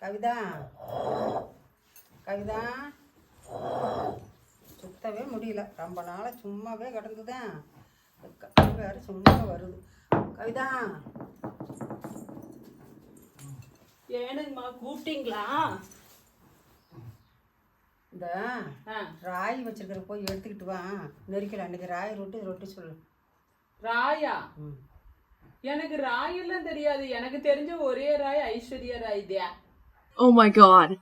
கவிதா. கவிதா. சுத்தவே முடியல. ரொம்ப நாளாக சும்மாவே கிடந்துதான் வேறு சும்மா வருது. கவிதா. ஏனுங்கம்மா கூப்பிட்டீங்களா? இந்த ஆ. ராய் வச்சிருக்கிற போய் எடுத்துக்கிட்டு வா. நெரிக்கல அன்னைக்கு ராய் ரொட்டி ரொட்டி சொல்லு. ராயா? ம். எனக்கு ராய் எல்லாம் தெரியாது. எனக்கு தெரிஞ்ச ஒரே ராய் ஐஸ்வர்யா ராய் தான். Oh my god.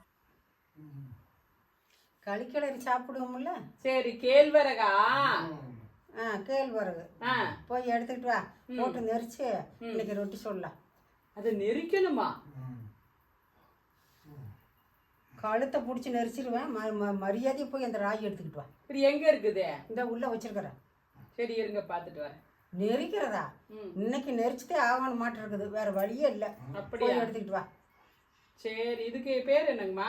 களிக்கிழறி சாப்பிடுவோம்ல? சரி கேழ்வரகா? ஆ கேழ்வரகு. ஆ. போய் எடுத்துக்கிட்டு வா. போட்டு நெரிச்சு இன்னைக்கு ரொட்டி சொல்லலாம். அதை நெரிக்கணுமா? கழுத்தை பிடிச்சி நெரிச்சிருவேன். ம ம- மரியாதையை போய் அந்த ராய் எடுத்துக்கிட்டு வா. இது எங்க இருக்குது? இந்த உள்ள வச்சிருக்கிறேன். சரி இருங்க பாத்துட்டு வரேன். நெரிக்கிறதா? ம். இன்னைக்கு நெரிச்சுட்டே ஆகணும் மாட்டு இருக்குது. வேற வழியே இல்லை. அப்படியா? போய் எடுத்துக்கிட்டு வா. சரி இதுக்கு பேர் என்னங்கம்மா?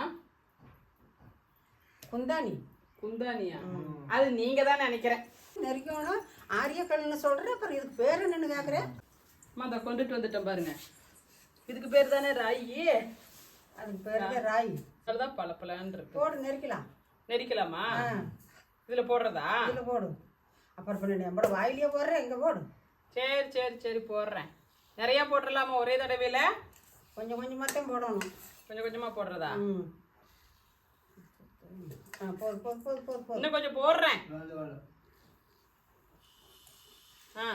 குந்தாணி. குந்தானியா அது நீங்க தான் நினைக்கிறேன். நெரிக்கணும் ஆரிய கல்லுன்னு சொல்கிறேன் அப்புறம் இதுக்கு பேர் என்னன்னு கேட்குறேன் அம்மா அதை கொண்டுட்டு வந்துட்டேன் பாருங்க. இதுக்கு பேர் தானே ராயி? அதுக்கு பேர் தான் ராய். அதுதான் பளபளன்னு இருக்கு. போடு நெரிக்கலாம். நெரிக்கலாமா? இதுல போடுறதா? இதில் போடு. அப்புறம் பண்ணி நம்மளோட வாயிலேயே போடுறேன் இங்கே போடு. சரி சரி சரி போடுறேன். நிறைய போட்டுடலாமா ஒரே தடவையில? கொஞ்சம் கொஞ்சமாக தான் போடணும். கொஞ்சம் கொஞ்சமா போடுறதா? ம். ஆ போடு போடு போடு போடு போடு. இன்னும் கொஞ்சம் போடுறேன். ஆ.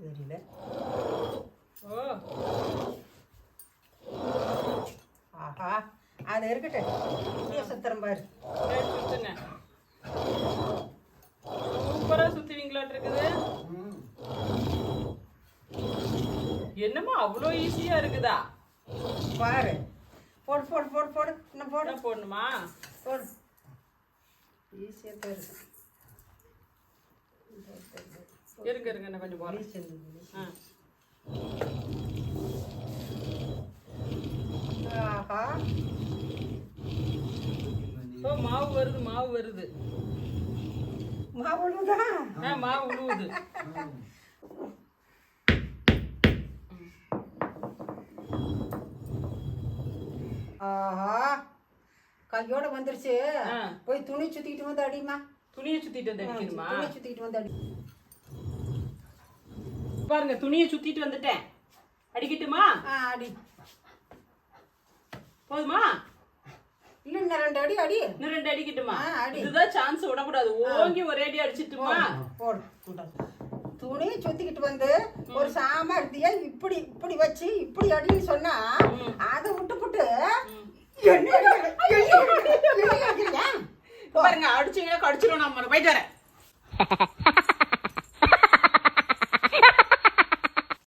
தெரியல. ஓ. ஆஹா அது இருக்கட்டும். சுத்துறேன் பாரு. சரி சுத்துங்க சூப்பரா சுத்துவீங்களாட்டு இருக்குது. என்னம்மா அவ்வளோ ஈஸியா இருக்குதா? பாரு. போடு போடு போடு போடு. இன்னும் போடு? என்ன போடணுமா? போடு. ஈஸியாக தான் இருக்கு. இருங்க இருங்க நான் கொஞ்சம் இருக்குது. ஆ. ஆஹா. ஓ மாவு வருது மாவு வருது. மாவுதான் ஆ மாவு உழுவுது. ஆஹா கையோட வந்துருச்சு. போய் துணி சுத்திக்கிட்டு வந்து அடிமா துணியை சுத்திட்டு வந்து அடிக்கணுமா? துணி சுத்திக்கிட்டு வந்து அடி. பாருங்க துணியை சுத்திட்டு வந்துட்டேன். அடிக்கட்டுமா? அடி. போதுமா? இல்லை இன்னும் ரெண்டு அடி அடி. இன்னும் ரெண்டு அடிக்கட்டுமா? அடி. இதுதான் சான்ஸ் விடக்கூடாது. ஓங்கி ஒரே அடி அடிச்சிட்டுமா? போடு போடு. துணியை சுத்திக்கிட்டு வந்து ஒரு சாமர்த்தியா இப்படி இப்படி வச்சு இப்படி அடின்னு சொன்னா அடிக்கிற? நான் போயிட்டு வரேன்